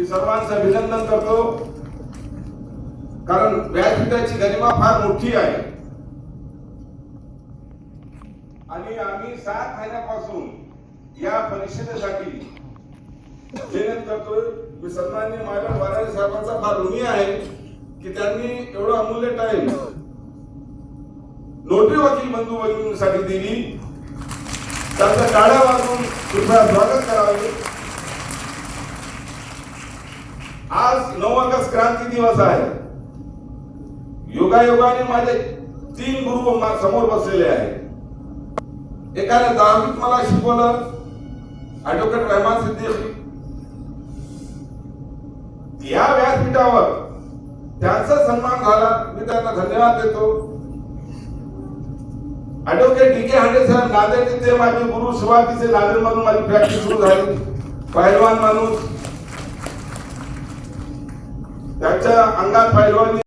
मी सर्वांचं अभिनंदन करतो. कारण व्यासपीठाची गरिमा फार मोठी आहे. आणि आम्ही सात महिन्यापासून या परिषदेसाठी मेहनत करतोय मी सन्मान्य मालक वाराणे साहेबांचा फार ऋणी आहे की त्यांनी एवढं अमूल्य टाइम नोटरी वकील बंधू भगिनींसाठी दिली. त्यांचं टाळ्या वाजवून कृपया स्वागत करावे. आज नऊ ऑगस्ट क्रांती दिवस आहे. योगायोगाने माझे तीन गुरु समोर बसलेले आहेत. एकाने दहावीत मला शिकवलं ऍडव्होकेट रहमान सिद्दीकी. या व्यासपीठावर त्यांचा सन्मान झाला मी त्यांना धन्यवाद देतो. ऍडव्होकेट डी के हांडे साहेब नांदेड ते माझे गुरु सुरुवातीचे नांदेड मधून माझी प्रॅक्टिस सुरू झाली. पहिलवान माणूस. त्यांच्या अंगात पहिलवानी